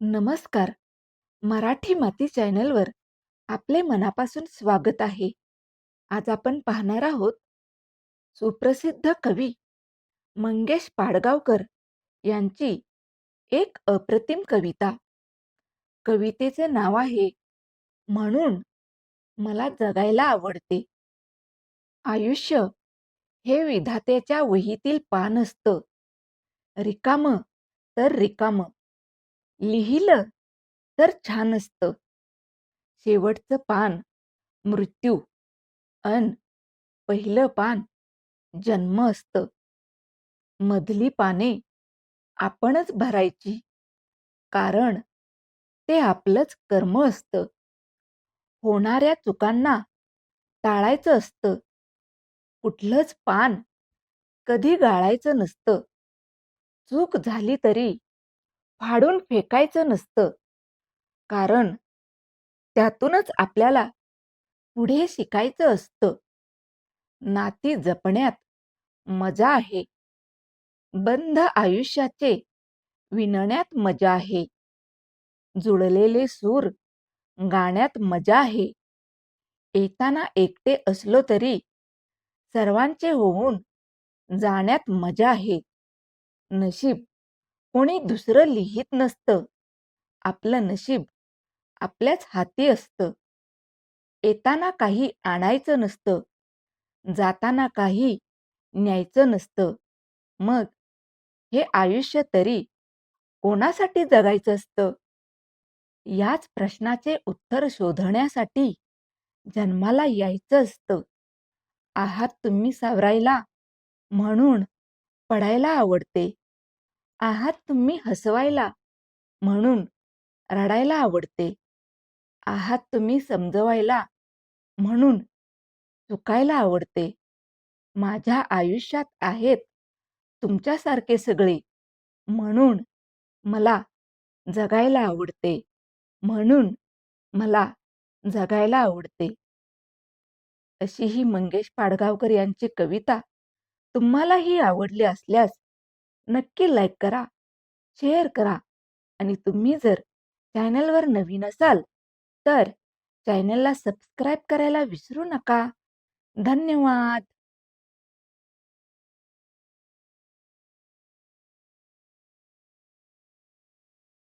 नमस्कार. मराठी माती चॅनलवर आपले मनापासून स्वागत आहे. आज आपण पाहणार आहोत सुप्रसिद्ध कवी मंगेश पाडगावकर यांची एक अप्रतिम कविता. कवितेचे नाव आहे म्हणून मला जगायला आवडते. आयुष्य हे विधात्याच्या वहीतील पान असतं. रिकाम तर रिकाम. लिहिलं तर छान असतं. शेवटचं पान मृत्यू. अन पहिलं पान जन्म असतं. मधली पाने आपणच भरायची. कारण ते आपलंच कर्म असतं. होणाऱ्या चुकांना टाळायचं असतं. कुठलंच पान कधी गाळायचं नसतं. चूक झाली तरी फाडून फेकायचं नसतं. कारण त्यातूनच आपल्याला पुढे शिकायचं असतं. नाती जपण्यात मजा आहे. बंध आयुष्याचे विणण्यात मजा आहे. जुळलेले सूर गाण्यात मजा आहे. येताना एकटे असलो तरी सर्वांचे होऊन जाण्यात मजा आहे. नशीब कोणी दुसरं लिहित नसतं. आपलं नशीब आपल्याच हाती असतं. येताना काही आणायचं नसतं. जाताना काही न्यायचं नसतं. मग हे आयुष्य तरी कोणासाठी जगायचं असतं? याच प्रश्नाचे उत्तर शोधण्यासाठी जन्माला यायचं असतं. आहात तुम्ही सावरायला म्हणून पडायला आवडते. आहात तुम्ही हसवायला म्हणून रडायला आवडते. आहात तुम्ही समजवायला म्हणून चुकायला आवडते. माझ्या आयुष्यात आहेत तुमच्यासारखे सगळे म्हणून मला जगायला आवडते. म्हणून मला जगायला आवडते. अशी ही मंगेश पाडगावकर यांची कविता तुम्हालाही आवडली असल्यास नक्की लाईक करा शेअर करा. आणि तुम्ही जर चॅनलवर नवीन असाल तर चॅनलला सबस्क्राईब करायला विसरू नका. धन्यवाद.